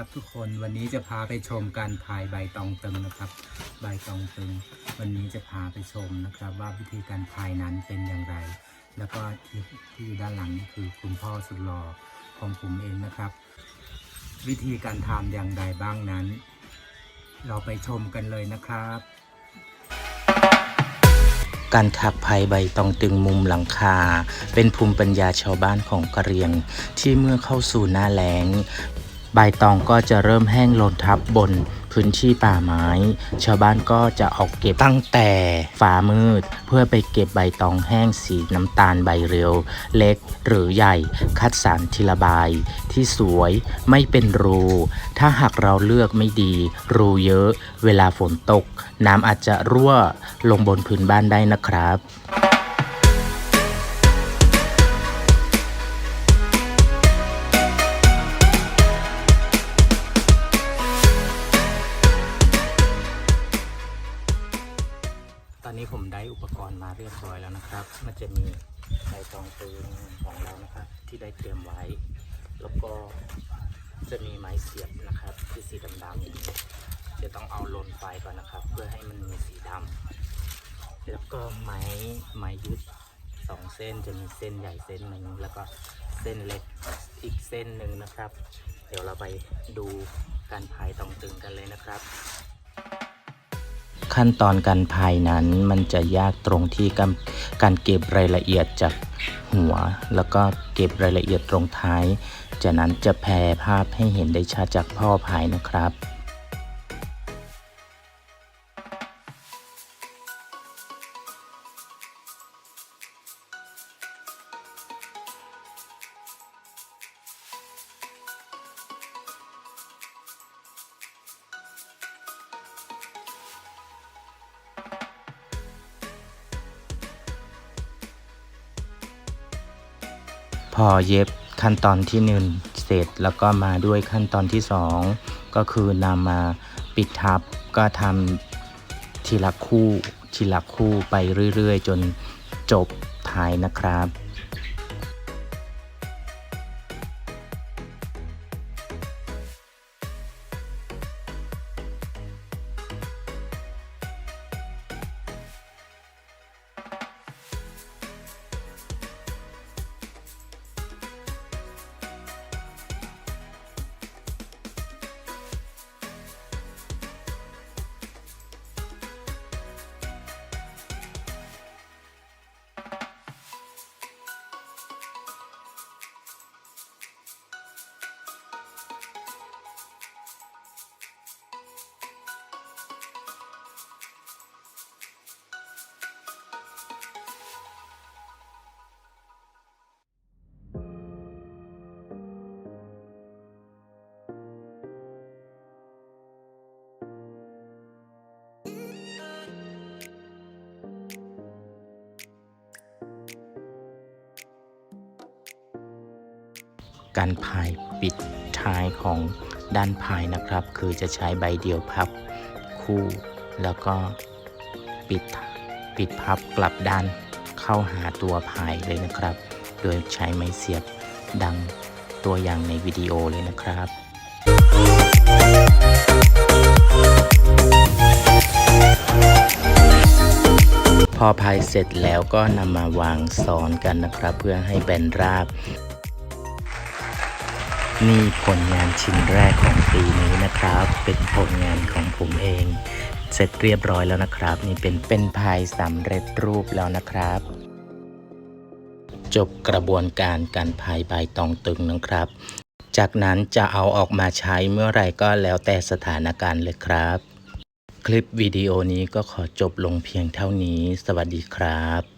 ครับ ทุกคนวันนี้จะพาไปชมการพายใบตองตึงนะครับ ใบตองตึง วันนี้จะพาไปชมนะครับ ว่าวิธีการพายนั้นเป็นอย่างไร แล้วก็ที่ที่อยู่ด้านหลังนี่คือคุณพ่อสุดหล่อของผมเองนะครับ วิธีการทำอย่างไรบ้างนั้น เราไปชมกันเลยนะครับ การถักไผ่ใบตองตึงมุมหลังคา เป็นภูมิปัญญาชาวบ้านของกะเหรียง ที่เมื่อเข้าสู่หน้าแล้ง บตองก็จะเริ่มแห้งหล่นทับบนพื้นที่ป่าไม้ ชาวบ้านก็จะออกเก็บตั้งแต่ฟ้ามืด เพื่อไปเก็บใบตองแห้งสีน้ำตาลใบเรียว เล็กหรือใหญ่ คัดสรรทีละใบที่สวยไม่เป็นรู ถ้าหากเราเลือกไม่ดี รูเยอะ เวลาฝนตก น้ำอาจจะรั่วลงบนพื้นบ้านได้นะครับ นี้ผมได้อุปกรณ์มาเรียบร้อยแล้วนะครับ มันจะมีใบตองตึงของเรานะครับ ที่ได้เตรียมไว้ แล้วก็จะมีไม้เสียบนะครับ ที่สีดำๆอย่างนี้จะต้องเอาลนไฟก่อนนะครับ เพื่อให้มันมีสีดำแล้วก็ไม้ไม้ยึดสองเส้นจะมีเส้นใหญ่เส้นหนึ่งแล้วก็เส้นเล็กอีกเส้นหนึ่งนะครับ เดี๋ยวเราไปดูการพายตองตึงกันเลยนะครับ ขั้นตอนการพายนั้น มันจะยากตรงที่การการเก็บรายละเอียดจากหัว แล้วก็เก็บรายละเอียดตรงท้าย จากนั้นจะแพร่ภาพให้เห็นได้ชัดจากพ่อพายนะครับ พอเย็บขั้นตอนที่หนึ่งเสร็จแล้วก็มาด้วยขั้นตอนที่สองก็คือนำมาปิดทับก็ทำทีละคู่ทีละคู่ไปเรื่อย ๆ จนจบท้ายนะครับ การพายปิดท้ายของด้านพายนะครับ คือจะใช้ใบเดียวพับคู่ แล้วก็ปิดปิดพับกลับด้านเข้าหาตัวพายเลยนะครับ โดยใช้ไม้เสียบดังตัวอย่างในวิดีโอเลยนะครับพอพายเสร็จแล้วก็นำมาวางซ้อนกันนะครับ เพื่อให้แบนราบ นี่ผลงานชิ้นแรกของปีนี้นะครับ เป็นผลงานของผมเอง เสร็จเรียบร้อยแล้วนะครับ นี่เป็นเป็นพายสำเร็จรูปแล้วนะครับ จบกระบวนการการพายใบตองตึงนะครับ จากนั้นจะเอาออกมาใช้เมื่อไรก็แล้วแต่สถานการณ์เลยครับ คลิปวิดีโอนี้ก็ขอจบลงเพียงเท่านี้ สวัสดีครับ